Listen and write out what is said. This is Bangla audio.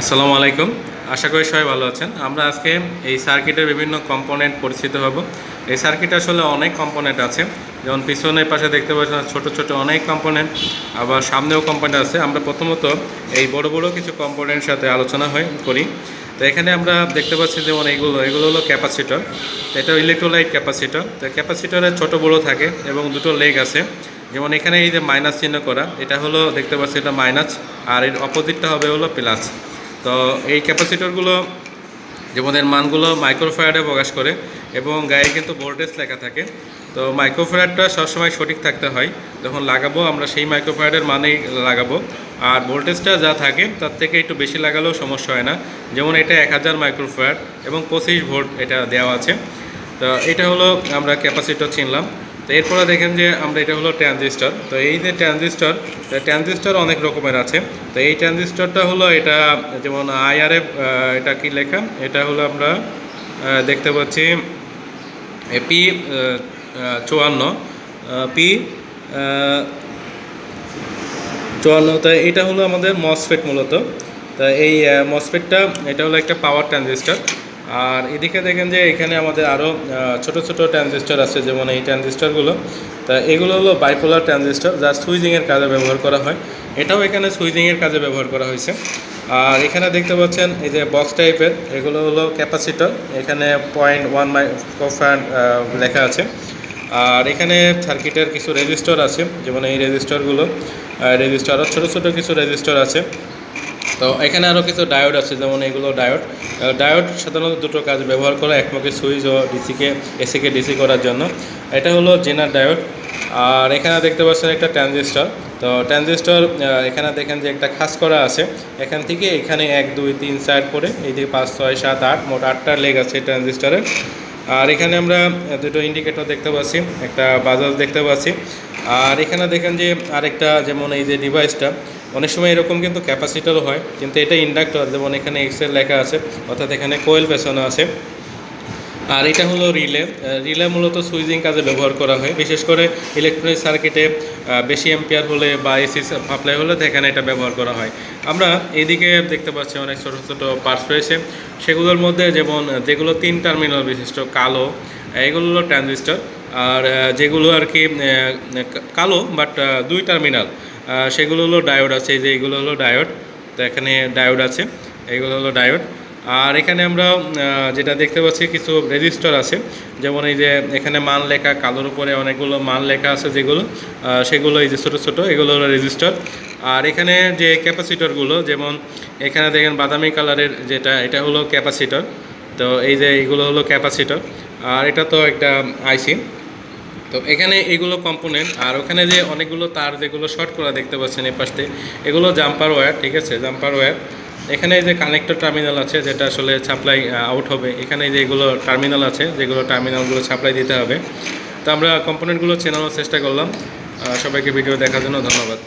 আসসালামু আলাইকুম। আশা করি সবাই ভালো আছেন। আমরা আজকে এই সার্কিটের বিভিন্ন কম্পোনেন্ট পরিচিত হব। এই সার্কিট আসলে অনেক কম্পোনেন্ট আছে। যেমন পিছনের পাশে দেখতে পাচ্ছেন ছোট ছোট অনেক কম্পোনেন্ট আবার সামনেও কম্পোনেন্ট আছে। আমরা প্রথমত এই বড় বড় কিছু কম্পোনেন্টের সাথে আলোচনা হয়, করি। তো এখানে আমরা দেখতে পাচ্ছি যেমন এইগুলো এগুলো হলো ক্যাপাসিটর। এটা ইলেকট্রোলাইট ক্যাপাসিটর। তো ক্যাপাসিটরের ছোট বড় থাকে এবং দুটো লেগ আছে। যেমন এখানে এই যে মাইনাস চিহ্ন করা, এটা হলো, দেখতে পাচ্ছি এটা মাইনাস আর এর অপোজিটটা হবে হলো প্লাস তো এই ক্যাপাসিটরগুলো যেমন এর মানগুলো মাইক্রোফায়ারে প্রকাশ করে এবং গায়ে কিন্তু ভোল্টেজ লেখা থাকে। তো মাইক্রোফায়ারটা সবসময় সঠিক থাকতে হয়। যখন লাগাবো আমরা সেই মাইক্রোফায়ারের মানেই লাগাবো। আর ভোল্টেজটা যা থাকে তার থেকে একটু বেশি লাগালেও সমস্যা হয় না। যেমন এটা এক হাজার মাইক্রোফায়ার এবং পঁচিশ ভোল্ট এটা দেওয়া আছে। তো এটা হলো আমরা ক্যাপাসিটর চিনলাম। তো এরপরে দেখেন যে আমরা এটা হলো ট্রানজিস্টর। তো এই যে ট্রানজিস্টর ট্রানজিস্টর অনেক রকমের আছে। তো এই ট্রানজিস্টরটা হলো এটা যেমন আইআরএফ এটা কি লেখা? এটা হলো আমরা দেখতে পাচ্ছি পি চুয়ান্ন পি চুয়ান্ন। তো এটা হলো আমাদের মসফেট মূলত। তা এই মসফেটটা এটা হলো একটা পাওয়ার ট্রানজিস্টর আর এদিকে দেখেন যে এখানে আমাদের আরও ছোট ছোট ট্রানজিস্টর আছে, যেমন এই ট্রানজিস্টরগুলো তা এগুলো হলো বাইপোলার ট্রানজিস্টর যা সুইজিংয়ের কাজে ব্যবহার করা হয়। এটাও এখানে সুইজিংয়ের কাজে ব্যবহার করা হয়েছে। আর এখানে দেখতে পাচ্ছেন এই যে বক্স টাইপের এগুলো হলো ক্যাপাসিটর এখানে পয়েন্ট ওয়ান মাইক্রোফ্যান লেখা আছে। আর এখানে সার্কিটের কিছু রেজিস্টর আছে, যেমন এই রেজিস্টরগুলো রেজিস্টার আরও ছোটো ছোটো কিছু রেজিস্টর আছে। তো এখানে আরও কিছু ডায়োড আছে, যেমন এগুলো ডায়োড ডায়োড সাধারণত দুটো কাজ ব্যবহার করে একমুখে সুইচ ও ডিসিকে এসিকে ডিসি করার জন্য। এটা হলো জেনার ডায়োড আর এখানে দেখতে পাচ্ছেন একটা ট্রানজিস্টর তো ট্রানজিস্টর এখানে দেখেন যে একটা খাস করা আছে। এখান থেকে এখানে এক, দুই, তিন, চার করে, এই দিকে পাঁচ, ছয়, সাত, আট, মোট আটটা লেগ আছে ট্রানজিস্টরের আর এখানে আমরা দুটো ইন্ডিকেটর দেখতে পাচ্ছি, একটা বাজাজ দেখতে পাচ্ছি। আর এখানে দেখেন যে আরেকটা, যেমন এই যে ডিভাইসটা অনেক সময় এরকম কিন্তু ক্যাপাসিটারও হয়, কিন্তু এটা ইন্ডাক্টর, যেমন এখানে এক্সেল লেখা আছে, অর্থাৎ এখানে কোয়েল পেছনে আছে। আর এটা হলো রিলে রিলে মূলত সুইজিং কাজে ব্যবহার করা হয়। বিশেষ করে ইলেকট্রনিক সার্কিটে বেশি এম্পিয়ার হলে বা এসি সাপ্লাই হলে এখানে এটা ব্যবহার করা হয়। আমরা এদিকে দেখতে পাচ্ছি অনেক ছোটো ছোটো পার্টস রয়েছে। সেগুলোর মধ্যে যেমন, যেগুলো তিন টার্মিনাল বিশিষ্ট, কালো এগুলো হলো ট্রানজিস্টর আর যেগুলো আর কি কালো বাট দুই টার্মিনাল সেগুলো হলো ডায়োড আছে, এই যে এগুলো হলো ডায়োড তো এখানে ডায়োড আছে, এগুলো হলো ডায়োড আর এখানে আমরা যেটা দেখতে পাচ্ছি, কিছু রেজিস্টার আছে। যেমন এই যে এখানে মান লেখা, কালোর উপরে অনেকগুলো মান লেখা আছে যেগুলো। সেগুলো এই যে ছোটো ছোটো, এগুলো হলো রেজিস্টার আর এখানে যে ক্যাপাসিটরগুলো যেমন এখানে দেখেন বাদামি কালারের যেটা, এটা হলো ক্যাপাসিটর তো এই যে এইগুলো হলো ক্যাপাসিটর আর এটা তো একটা আইসি তো এখানে এগুলো কম্পোনেন্ট আর ওখানে যে অনেকগুলো তার যেগুলো শর্ট করা দেখতে পাচ্ছেন এ পাশে, এগুলো জাম্পার ওয়্যার ঠিক আছে? জাম্পার ওয়্যার এখানে যে কানেক্টর টার্মিনাল আছে, যেটা আসলে সাপ্লাই আউট হবে, এখানে যে এগুলো টার্মিনাল আছে, যেগুলো টার্মিনালগুলো সাপ্লাই দিতে হবে। তো আমরা কম্পোনেন্টগুলো চেনানোর চেষ্টা করলাম। সবাইকে ভিডিও দেখার জন্য ধন্যবাদ।